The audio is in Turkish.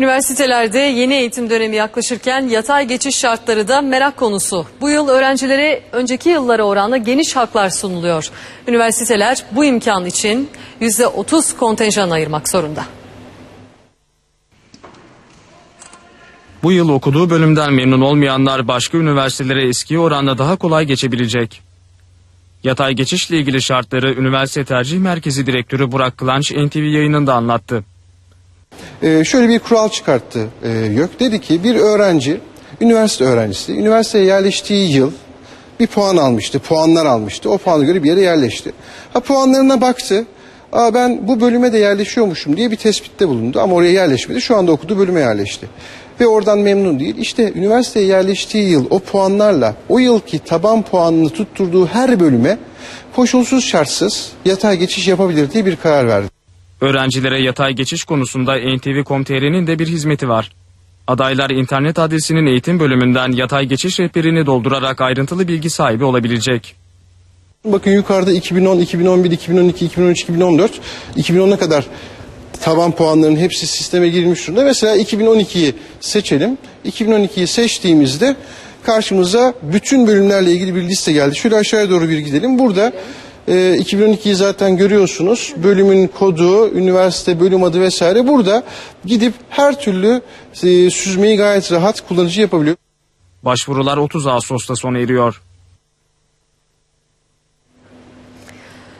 Üniversitelerde yeni eğitim dönemi yaklaşırken yatay geçiş şartları da merak konusu. Bu yıl öğrencilere önceki yıllara oranla geniş haklar sunuluyor. Üniversiteler bu imkan için %30 kontenjan ayırmak zorunda. Bu yıl okuduğu bölümden memnun olmayanlar başka üniversitelere eski oranla daha kolay geçebilecek. Yatay geçişle ilgili şartları Üniversite Tercih Merkezi Direktörü Burak Kılanç NTV yayınında anlattı. Ee, şöyle bir kural çıkarttı e, YÖK. Dedi ki bir öğrenci, üniversite öğrencisi, üniversiteye yerleştiği yıl bir puan almıştı, puanlar almıştı. O puana göre bir yere yerleşti. Ha puanlarına baktı. Aa, ben bu bölüme de yerleşiyormuşum diye bir tespitte bulundu ama oraya yerleşmedi. Şu anda okuduğu bölüme yerleşti. Ve oradan memnun değil. İşte üniversiteye yerleştiği yıl o puanlarla o yılki taban puanını tutturduğu her bölüme koşulsuz şartsız yatay geçiş yapabilir diye bir karar verdi. Öğrencilere yatay geçiş konusunda NTV.com.tr'nin de bir hizmeti var. Adaylar internet adresinin eğitim bölümünden yatay geçiş rehberini doldurarak ayrıntılı bilgi sahibi olabilecek. Bakın yukarıda 2010, 2011, 2012, 2013, 2014, 2010'a kadar taban puanların hepsi sisteme girmiş durumda. Mesela 2012'yi seçelim. 2012'yi seçtiğimizde karşımıza bütün bölümlerle ilgili bir liste geldi. Şöyle aşağıya doğru bir gidelim. Burada e, 2012'yi zaten görüyorsunuz. Bölümün kodu, üniversite bölüm adı vesaire. Burada gidip her türlü e, süzmeyi gayet rahat kullanıcı yapabiliyor. Başvurular 30 Ağustos'ta sona eriyor.